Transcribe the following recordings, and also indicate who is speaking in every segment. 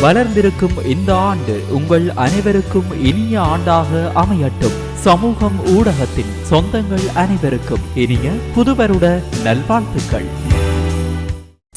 Speaker 1: வளர்ந்திருக்கும் இந்த ஆண்டு உங்கள் அனைவருக்கும் இனிய ஆண்டாக அமையட்டும். சமூகம் ஊடகத்தின் சொந்தங்கள் அனைவருக்கும் இனிய புதுவருட நல்வாழ்த்துக்கள்.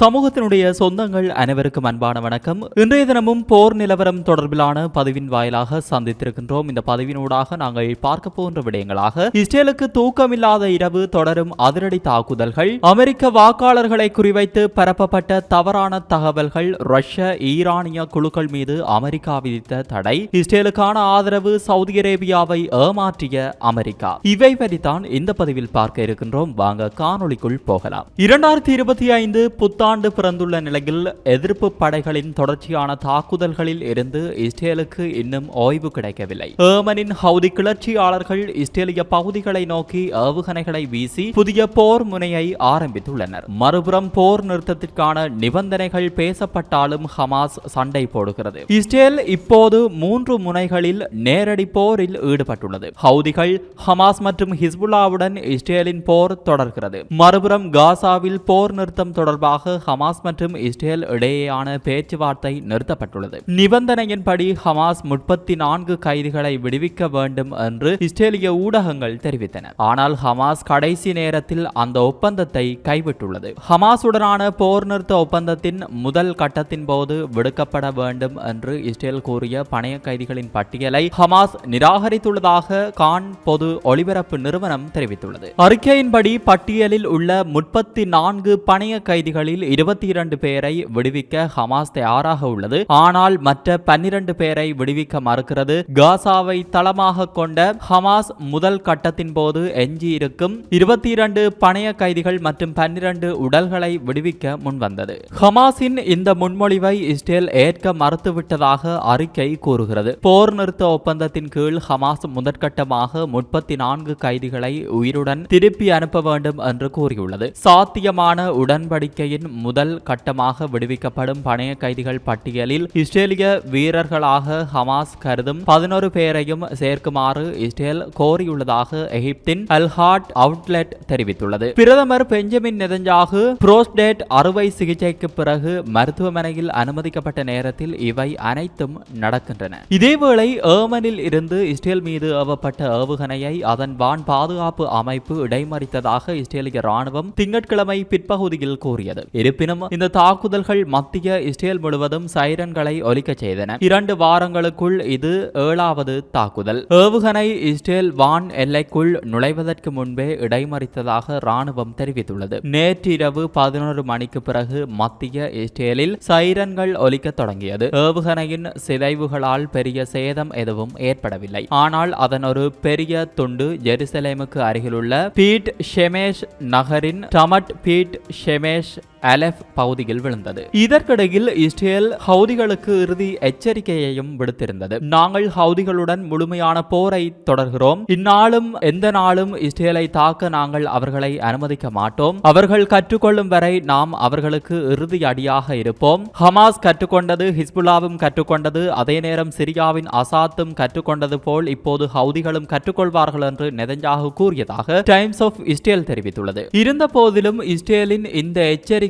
Speaker 1: சமூகத்தினுடைய சொந்தங்கள் அனைவருக்கும் அன்பான வணக்கம். இன்றைய தினமும் போர் நிலவரம் தொடர்பிலான பதிவின் வாயிலாக சந்தித்திருக்கின்றோம். இந்த பதிவினூடாக நாங்கள் பார்க்க போன்ற விடயங்களாக இஸ்ரேலுக்கு தூக்கமில்லாத இரவு தொடரும் அதிரடி தாக்குதல்கள் அமெரிக்க வாக்காளர்களை குறிவைத்து பரப்பப்பட்ட தவறான தகவல்கள் ரஷ்ய ஈரானிய குழுக்கள் மீது அமெரிக்கா விதித்த தடை இஸ்ரேலுக்கான ஆதரவு சவுதி அரேபியாவை ஏமாற்றிய அமெரிக்கா. இவை பற்றித்தான் இந்த பதிவில் பார்க்க இருக்கின்றோம். வாங்க காணொலிக்குள் போகலாம். இரண்டாயிரத்தி இருபத்தி ஐந்து புத்தாண்டு பிறந்துள்ள நிலையில் எதிர்ப்பு படைகளின் தொடர்ச்சியான தாக்குதல்களில் இருந்து இஸ்ரேலுக்கு இன்னும் ஓய்வு கிடைக்கவில்லை. ஏமனின் ஹவுதி கிளர்ச்சியாளர்கள் இஸ்ரேலிய பகுதிகளை நோக்கி ஏவுகணைகளை வீசி புதிய போர் முனையை ஆரம்பித்துள்ளனர். மறுபுறம் போர் நிறுத்தத்திற்கான நிபந்தனைகள் பேசப்பட்டாலும் ஹமாஸ் சண்டை போடுகிறது. இஸ்ரேல் இப்போது மூன்று முனைகளில் நேரடி போரில் ஈடுபட்டுள்ளது. ஹவுதிகள் ஹமாஸ் மற்றும் ஹிஸ்புல்லாவுடன் இஸ்ரேலின் போர் தொடர்கிறது. மறுபுறம் காசாவில் போர் நிறுத்தம் தொடர்பாக ஹமாஸ் மற்றும் இஸ்ரேல் இடையேயான பேச்சுவார்த்தை நிறுத்தப்பட்டுள்ளது. நிபந்தனையின்படி ஹமாஸ் முப்பத்தி நான்கு கைதிகளை விடுவிக்க வேண்டும் என்று இஸ்ரேலிய ஊடகங்கள் தெரிவித்தன. ஆனால் ஹமாஸ் கடைசி நேரத்தில் அந்த ஒப்பந்தத்தை கைவிட்டுள்ளது. ஹமாஸுடனான போர் நிறுத்த ஒப்பந்தத்தின் முதல் கட்டத்தின் போது விடுக்கப்பட வேண்டும் என்று இஸ்ரேல் கூறிய பணைய கைதிகளின் பட்டியலை ஹமாஸ் நிராகரித்துள்ளதாக கான் பொது ஒளிபரப்பு நிறுவனம் தெரிவித்துள்ளது. அறிக்கையின்படி பட்டியலில் உள்ள முப்பத்தி நான்கு பணைய கைதிகளில் இருபத்தி இரண்டு பேரை விடுவிக்க ஹமாஸ் தயாராக உள்ளது. ஆனால் மற்ற பன்னிரண்டு பேரை விடுவிக்க மறுக்கிறது. காசாவை தளமாக கொண்ட ஹமாஸ் முதல் கட்டத்தின் போது எஞ்சியிருக்கும் இருபத்தி இரண்டு பணைய கைதிகள் மற்றும் பன்னிரண்டு உடல்களை விடுவிக்க முன்வந்தது. ஹமாஸின் இந்த முன்மொழிவை இஸ்ரேல் ஏற்க மறுத்துவிட்டதாக அறிக்கை கூறுகிறது. போர் நிறுத்த ஒப்பந்தத்தின் கீழ் ஹமாஸ் முதற்கட்டமாக முப்பத்தி நான்கு கைதிகளை உயிருடன் திருப்பி அனுப்ப வேண்டும் என்று கூறியுள்ளது. சாத்தியமான உடன்படிக்கையின் முதல் கட்டமாக விடுவிக்கப்படும் பணைய கைதிகள் பட்டியலில் இஸ்ரேலிய வீரர்களாக ஹமாஸ் கருதும் பதினோரு பேரையும் சேர்க்குமாறு இஸ்ரேல் கோரியுள்ளதாக எகிப்தின் அல்ஹாட் அவுட்லெட் தெரிவித்துள்ளது. பிரதமர் பெஞ்சமின் நெதஞ்சாகு புரோஸ்டேட் அறுவை சிகிச்சைக்கு பிறகு மருத்துவமனையில் அனுமதிக்கப்பட்ட நேரத்தில் இவை அனைத்தும் நடக்கின்றன. இதேவேளை ஏமனில் இருந்து இஸ்ரேல் மீது ஏவப்பட்ட ஏவுகணையை அதன் வான் பாதுகாப்பு அமைப்பு இடைமறித்ததாக இஸ்ரேலிய ராணுவம் திங்கட்கிழமை பிற்பகுதியில் கூறியது. இருப்பினும் இந்த தாக்குதல்கள் மத்திய இஸ்ரேல் முழுவதும் சைரன்களை ஒலிக்கச் செய்தன. இரண்டு வாரங்களுக்குள் இது ஏழாவது தாக்குதல். ஏவுகணை இஸ்ரேல் வான் எல்லைக்குள் நுழைவதற்கு முன்பே இடைமறித்ததாக ராணுவம் தெரிவித்துள்ளது. நேற்றிரவு பதினோரு மணிக்கு பிறகு மத்திய இஸ்ரேலில் சைரன்கள் ஒலிக்கத் தொடங்கியது. ஏவுகணையின் சிதைவுகளால் பெரிய சேதம் எதுவும் ஏற்படவில்லை. ஆனால் அதன் ஒரு பெரிய துண்டு ஜெருசலேமுக்கு அருகிலுள்ள பீட் ஷெமேஷ் நகரின் டமட் பீட் ஷெமேஷ் அலெஃப் பகுதியில் விழுந்தது. இதற்கிடையில் இஸ்ரேல் ஹவுதிகளுக்கு இறுதி எச்சரிக்கையையும் விடுத்திருந்தது. நாங்கள் ஹவுதிகளுடன் முழுமையான போரை தொடர்கிறோம். இந்நாளும் எந்த நாளும் இஸ்ரேலை தாக்க நாங்கள் அவர்களை அனுமதிக்க மாட்டோம். அவர்கள் கற்றுக்கொள்ளும் வரை நாம் அவர்களுக்கு இறுதி அடியாக இருப்போம். ஹமாஸ் கற்றுக்கொண்டது ஹிஸ்புல்லாவும் கற்றுக்கொண்டது அதே நேரம் சிரியாவின் அசாத்தும் கற்றுக்கொண்டது போல் இப்போது ஹவுதிகளும் கற்றுக்கொள்வார்கள் என்று நெதஞ்சாகு கூறியதாக டைம்ஸ் ஆஃப் இஸ்ரேல் தெரிவித்துள்ளது. இருந்த போதிலும் இஸ்ரேலின் இந்த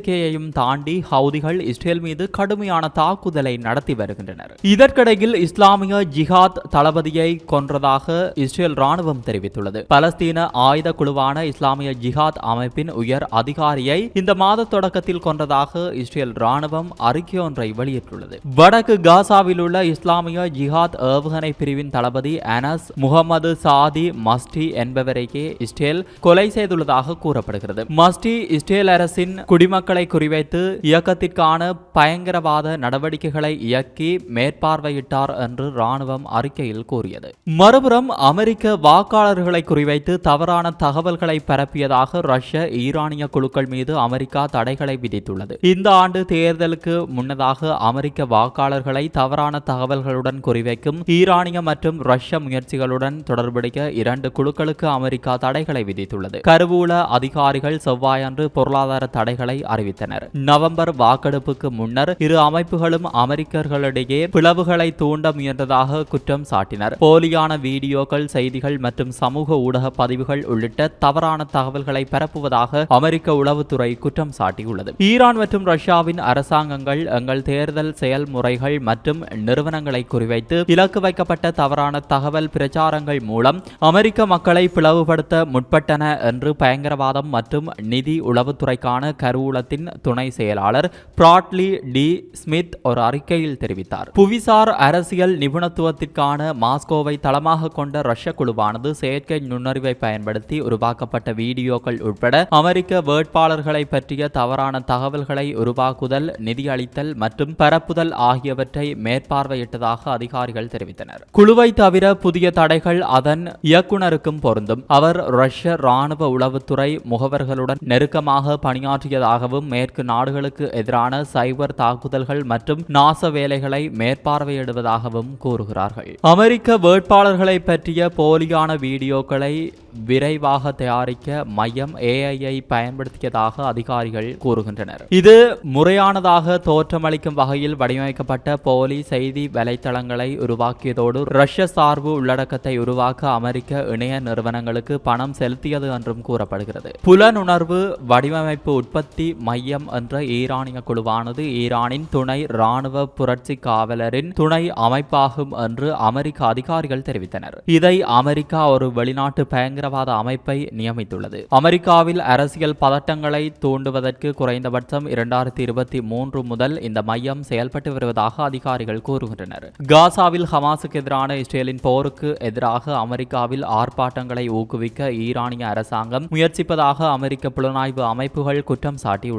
Speaker 1: எச்சரிக்கையையும் தாண்டி ஹவுதிகள் இஸ்ரேல் மீது கடுமையான தாக்குதலை நடத்தி வருகின்றனர். இதற்கிடையில் இஸ்லாமிய ஜிஹாத் தளபதியை கொன்றதாக இஸ்ரேல் ராணுவம் தெரிவித்துள்ளது. பலஸ்தீன ஆயுத குழுவான இஸ்லாமிய ஜிஹாத் அமைப்பின் உயர் அதிகாரியை இந்த மாத தொடக்கத்தில் கொன்றதாக இஸ்ரேல் ராணுவம் அறிக்கை ஒன்றை வெளியிட்டுள்ளது. வடக்கு காசாவில் உள்ள இஸ்லாமிய ஜிஹாத் ஏவுகணை பிரிவின் தளபதி அனஸ் முகமது சாதி மஸ்டி என்பவரையே இஸ்ரேல் கொலை செய்துள்ளதாக கூறப்படுகிறது. மஸ்டி இஸ்ரேல் அரசின் குடிமக்கள் குறிவைத்து இயக்கத்திற்கான பயங்கரவாத நடவடிக்கைகளை இயக்கி மேற்பார்வையிட்டார் என்று ராணுவம் அறிக்கையில் கூறியது. மறுபுறம் அமெரிக்க வாக்காளர்களை குறிவைத்து தவறான தகவல்களை பரப்பியதாக ரஷ்ய ஈரானிய குழுக்கள் மீது அமெரிக்கா தடைகளை விதித்துள்ளது. இந்த ஆண்டு தேர்தலுக்கு முன்னதாக அமெரிக்க வாக்காளர்களை தவறான தகவல்களுடன் குறிவைக்கும் ஈரானிய மற்றும் ரஷ்ய முயற்சிகளுடன் தொடர்புடைய இரண்டு குழுக்களுக்கு அமெரிக்கா தடைகளை விதித்துள்ளது. கருவூல அதிகாரிகள் செவ்வாயன்று பொருளாதார தடைகளை அறிவித்தனர். அறிவித்தனர். நவம்பர் வாக்கெடுப்புக்கு முன்னர் இரு அமைப்புகளும் அமெரிக்கர்களிடையே பிளவுகளை தூண்ட முயன்றதாக குற்றம் சாட்டினர். போலியான வீடியோக்கள் செய்திகள் மற்றும் சமூக ஊடக பதிவுகள் உள்ளிட்ட தவறான தகவல்களை பரப்புவதாக அமெரிக்க உளவுத்துறை குற்றம் சாட்டியுள்ளது. ஈரான் மற்றும் ரஷ்யாவின் அரசாங்கங்கள் எங்கள் தேர்தல் செயல்முறைகள் மற்றும் நிறுவனங்களை குறிவைத்து இலக்கு வைக்கப்பட்ட தவறான தகவல் பிரச்சாரங்கள் மூலம் அமெரிக்க மக்களை பிளவுபடுத்த முற்பட்டன என்று பயங்கரவாதம் மற்றும் நிதி உளவுத்துறைக்கான கருவூலத்தில் நிறுவனத்தின் துணை செயலாளர் பிராட்லி டி ஸ்மித் ஒரு அறிக்கையில் தெரிவித்தார். புவிசார் அரசியல் நிபுணத்துவத்திற்கான மாஸ்கோவை தளமாக கொண்ட ரஷ்ய குழுவானது செயற்கை நுண்ணறிவை பயன்படுத்தி உருவாக்கப்பட்ட வீடியோக்கள் உட்பட அமெரிக்க வேட்பாளர்களை பற்றிய தவறான தகவல்களை உருவாக்குதல் நிதியளித்தல் மற்றும் பரப்புதல் ஆகியவற்றை மேற்பார்வையிட்டதாக அதிகாரிகள் தெரிவித்தனர். குழுவை தவிர புதிய தடைகள் அதன் இயக்குனருக்கும் பொருந்தும். அவர் ரஷ்ய ராணுவ உளவுத்துறை முகவர்களுடன் நெருக்கமாக பணியாற்றியதாகவும் மேற்கு நாடுகளுக்கு எதிரான சைபர் தாக்குதல்கள் மற்றும் நாச வேலைகளை மேற்பார்வையிடுவதாகவும் கூறுகிறார்கள். அமெரிக்க வேட்பாளர்களை பற்றிய போலியான வீடியோக்களை விரைவாக தயாரிக்க மையம் ஏஐயை பயன்படுத்தியதாக அதிகாரிகள் கூறுகின்றனர். இது முறையானதாக தோற்றமளிக்கும் வகையில் வடிவமைக்கப்பட்ட போலி செய்தி வலைத்தளங்களை உருவாக்கியதோடு ரஷ்ய சார்பு உள்ளடக்கத்தை உருவாக்க அமெரிக்க இணைய நிறுவனங்களுக்கு பணம் செலுத்தியது என்றும் கூறப்படுகிறது. புலனுணர்வு வடிவமைப்பு உற்பத்தி மையம் என்ற ஈரானிய குழுவானது ஈரானின் துணை ராணுவ புரட்சி காவலரின் துணை அமைப்பாகும் என்று அமெரிக்க அதிகாரிகள் தெரிவித்தனர். இதை அமெரிக்கா ஒரு வெளிநாட்டு பயங்கரவாத அமைப்பை நியமித்துள்ளது. அமெரிக்காவில் அரசியல் பதட்டங்களை தூண்டுவதற்கு குறைந்தபட்சம் இரண்டாயிரத்தி இருபத்தி மூன்று முதல் இந்த மையம் செயல்பட்டு வருவதாக அதிகாரிகள் கூறுகின்றனர். காசாவில் ஹமாஸுக்கு எதிரான இஸ்ரேலின் போருக்கு எதிராக அமெரிக்காவில் ஆர்ப்பாட்டங்களை ஊக்குவிக்க ஈரானிய அரசாங்கம் முயற்சிப்பதாக அமெரிக்க புலனாய்வு அமைப்புகள் குற்றம் சாட்டியுள்ளன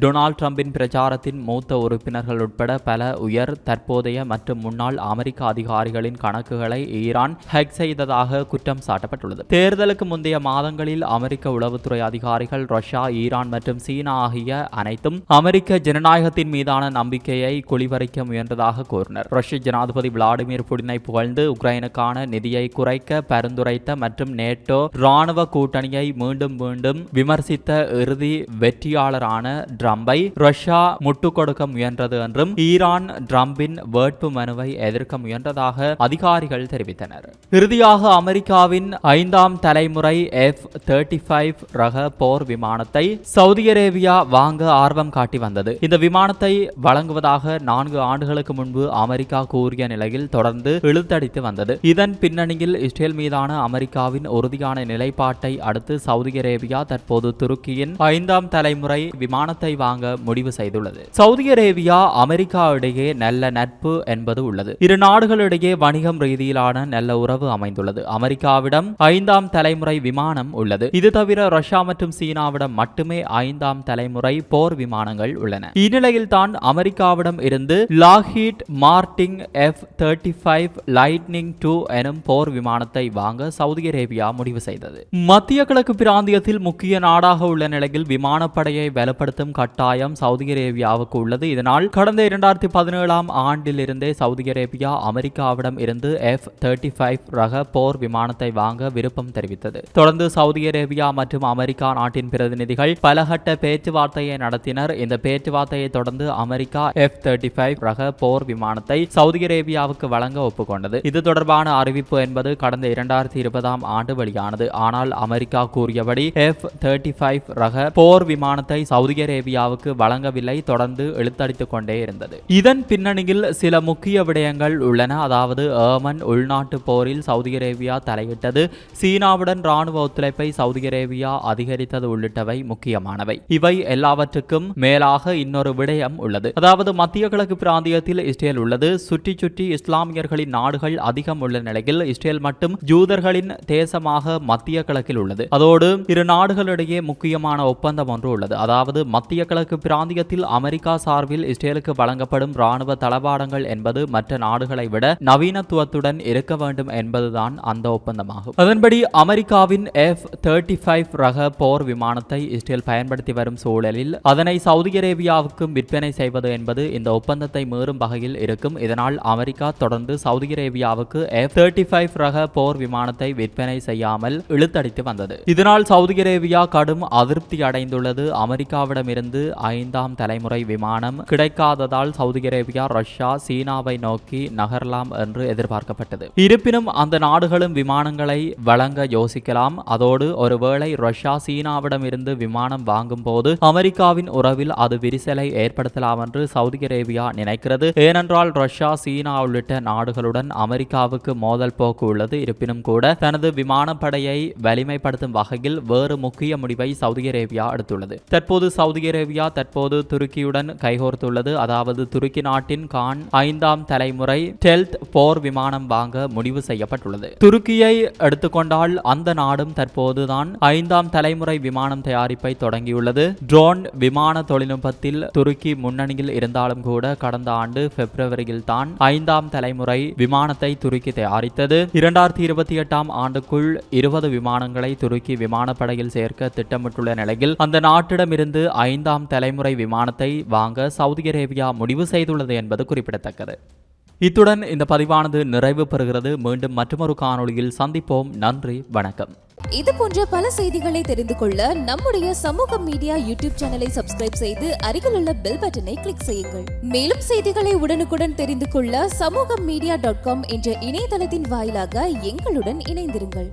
Speaker 1: டொனால்ட் ட்ரம்பின் பிரச்சாரத்தின் மூத்த உறுப்பினர்கள் உட்பட பல உயர் தற்போதைய மற்றும் முன்னாள் அமெரிக்க அதிகாரிகளின் கணக்குகளை ஈரான் ஹேக் செய்ததாக குற்றம் சாட்டப்பட்டுள்ளது. தேர்தலுக்கு முந்தைய மாதங்களில் அமெரிக்க உளவுத்துறை அதிகாரிகள் ரஷ்யா ஈரான் மற்றும் சீனா ஆகிய அனைத்தும் அமெரிக்க ஜனநாயகத்தின் மீதான நம்பிக்கையை குளிவரைக்க முயன்றதாக கூறினர். ரஷ்ய ஜனாதிபதி விளாடிமிர் புடினை புகழ்ந்து உக்ரைனுக்கான நிதியை குறைக்க பரிந்துரைத்த மற்றும் நேட்டோ ராணுவ கூட்டணியை மீண்டும் மீண்டும் விமர்சித்த இறுதி வெற்றியாளரான ட்ரம்பை ரஷ்யா முட்டுக் கொடுக்க முயன்றது என்றும் ஈரான் ட்ரம்பின் வேட்பு மனுவை எதிர்க்க முயன்றதாக அதிகாரிகள் தெரிவித்தனர். இறுதியாக அமெரிக்காவின் ஐந்தாம் தலைமுறை எஃப் தேர்ட்டி ஃபைவ் ரக போர் விமானத்தை சவுதி அரேபியா வாங்க ஆர்வம் காட்டி வந்தது. இந்த விமானத்தை வழங்குவதாக நான்கு ஆண்டுகளுக்கு முன்பு அமெரிக்கா கூறிய நிலையில் தொடர்ந்து இழுத்தடித்து வந்தது. இதன் பின்னணியில் இஸ்ரேல் மீதான அமெரிக்காவின் உறுதியான நிலைப்பாட்டை அடுத்து சவுதி அரேபியா தற்போது துருக்கியின் ஐந்தாம் தலைமுறை விமானத்தை வாங்க முடிவு செய்துள்ளது. சவுதி அரேபியா அமெரிக்கா இடையே நல்ல நட்பு என்பது உள்ளது. இரு நாடுகளிடையே வணிகம் ரீதியிலான நல்ல உறவு அமைந்துள்ளது. அமெரிக்காவிடம் ஐந்தாம் தலைமுறை விமானம் உள்ளது. இது தவிர ரஷ்யா மற்றும் சீனாவிடம் மட்டுமே ஐந்தாம் தலைமுறை போர் விமானங்கள் உள்ளன. இந்நிலையில் தான் அமெரிக்காவிடம் இருந்து Lockheed Martin F thirty five Lightning two எனும் போர் விமானத்தை வாங்க சவுதி அரேபியா முடிவு செய்தது. மத்திய கிழக்கு பிராந்தியத்தில் முக்கிய நாடாக உள்ள நிலையில் விமானப்படையை பலப்படுத்தும் கட்டாயம் சவுதி அரேபியாவுக்கு உள்ளது. இதனால் கடந்த இரண்டாயிரத்தி பதினேழாம் ஆண்டிலிருந்தே சவுதி அரேபியா அமெரிக்காவிடம் இருந்து எஃப் தேர்ட்டி ஃபைவ் ரக போர் விமானத்தை வாங்க விருப்பம் தெரிவித்தது. தொடர்ந்து சவுதி அரேபியா மற்றும் அமெரிக்கா நாட்டின் பிரதிநிதிகள் பலகட்ட பேச்சுவார்த்தையை நடத்தினர். இந்த பேச்சுவார்த்தையை தொடர்ந்து அமெரிக்கா எஃப் தேர்ட்டி ஃபைவ் ரக போர் விமானத்தை சவுதி அரேபியாவுக்கு வழங்க ஒப்புக்கொண்டது. இது தொடர்பான அறிவிப்பு என்பது கடந்த இரண்டாயிரத்தி இருபதாம் ஆண்டு வெளியானது. ஆனால் அமெரிக்கா கூறியபடி எஃப் தேர்ட்டி ஃபைவ் ரக போர் விமானத்தை சவுதி அரேபியாவுக்கு வழங்கவில்லை தொடர்ந்து இழுத்தடித்துக் கொண்டே இருந்தது. இதன் பின்னணியில் சில முக்கிய விடயங்கள் உள்ளன. அதாவது ஏமன் உள்நாட்டு போரில் சவுதி அரேபியா தலையிட்டது சீனாவுடன் ராணுவ ஒத்துழைப்பை சவுதி அரேபியா அதிகரித்தது உள்ளிட்டவை முக்கியமானவை. இவை எல்லாவற்றுக்கும் மேலாக இன்னொரு விடயம் உள்ளது. அதாவது மத்திய கிழக்கு பிராந்தியத்தில் இஸ்ரேல் உள்ளது. சுற்றி சுற்றி இஸ்லாமியர்களின் நாடுகள் அதிகம் உள்ள நிலையில் இஸ்ரேல் மட்டும் ஜூதர்களின் தேசமாக மத்திய கிழக்கில் உள்ளது. அதோடு இரு நாடுகளிடையே முக்கியமான ஒப்பந்தம் ஒன்று உள்ளது. அதாவது மத்திய கிழக்கு பிராந்தியத்தில் அமெரிக்கா சார்பில் இஸ்ரேலுக்கு வழங்கப்படும் ராணுவ தளவாடங்கள் என்பது மற்ற நாடுகளை விட நவீனத்துவத்துடன் இருக்க வேண்டும் என்பதுதான் அந்த ஒப்பந்தமாகும். அதன்படி அமெரிக்காவின் எஃப் தேர்ட்டி ஃபைவ் ரக போர் விமானத்தை இஸ்ரேல் பயன்படுத்தி வரும் சூழலில் அதனை சவுதி அரேபியாவுக்கும் விற்பனை செய்வது என்பது இந்த ஒப்பந்தத்தை மீறும் வகையில் இருக்கும். இதனால் அமெரிக்கா தொடர்ந்து சவுதி அரேபியாவுக்கு எஃப் தேர்ட்டி ஃபைவ் ரக போர் விமானத்தை விற்பனை செய்யாமல் இழுத்தடித்து வந்தது. இதனால் சவுதி அரேபியா கடும் அதிருப்தி அடைந்துள்ளது. அமெரிக்கா அமெரிக்காவிடமிருந்து ஐந்தாம் தலைமுறை விமானம் கிடைக்காததால் சவுதி அரேபியா ரஷ்யா சீனாவை நோக்கி நகரலாம் என்று எதிர்பார்க்கப்பட்டது. இருப்பினும் அந்த நாடுகளும் விமானங்களை வழங்க யோசிக்கலாம். அதோடு ஒருவேளை ரஷ்யா சீனாவிடம் இருந்து விமானம் வாங்கும் போது அமெரிக்காவின் உறவில் அது விரிசலை ஏற்படுத்தலாம் என்று சவுதி அரேபியா நினைக்கிறது. ஏனென்றால் ரஷ்யா சீனா உள்ளிட்ட நாடுகளுடன் அமெரிக்காவுக்கு மோதல் போக்கு உள்ளது. இருப்பினும் கூட தனது விமானப்படையை வலிமைப்படுத்தும் வகையில் வேறு முக்கிய முடிவை சவுதி அரேபியா எடுத்துள்ளது. தற்போது சவுதி அரேபியா தற்போது துருக்கியுடன் கைகோர்த்துள்ளது. அதாவது துருக்கி நாட்டின் கான் ஐந்தாம் தலைமுறை டெல்த் போர் விமானம் வாங்க முடிவு செய்யப்பட்டுள்ளது. துருக்கியை எடுத்துக்கொண்டால் அந்த நாடும் தற்போதுதான் ஐந்தாம் தலைமுறை விமானம் தயாரிப்பை தொடங்கியுள்ளது. ட்ரோன் விமான தொழில்நுட்பத்தில் துருக்கி முன்னணியில் இருந்தாலும் கூட கடந்த ஆண்டு பிப்ரவரியில் தான் ஐந்தாம் தலைமுறை விமானத்தை துருக்கி தயாரித்தது. இரண்டாயிரத்தி இருபத்தி எட்டாம் ஆண்டுக்குள் இருபது விமானங்களை துருக்கி விமானப்படையில் சேர்க்க திட்டமிட்டுள்ள நிலையில் அந்த நாட்டிடமிருந்து ஐந்தாம் தலைமுறை விமானத்தை வாங்க சவுதி அரேபியா முடிவு செய்துள்ளது என்பது குறிப்பிடத்தக்கது. இத்துடன் இந்த பதிவானது நிறைவு பெறுகிறது. மீண்டும் மற்றொரு காணொளியில் சந்திப்போம். நன்றி வணக்கம்.
Speaker 2: இது போன்ற பல செய்திகளை தெரிந்து கொள்ள நம்முடைய சமூக மீடியா யூடியூப் சேனலை சப்ஸ்கிரைப் செய்து அருகிலுள்ள பெல் பட்டனை கிளிக் செய்யுங்கள். மேலும் செய்திகளை உடனுக்குடன் தெரிந்து கொள்ள சமூக மீடியா டாட் காம் என்ற இணையதளத்தின் வாயிலாக எங்களுடன் இணைந்திருங்கள்.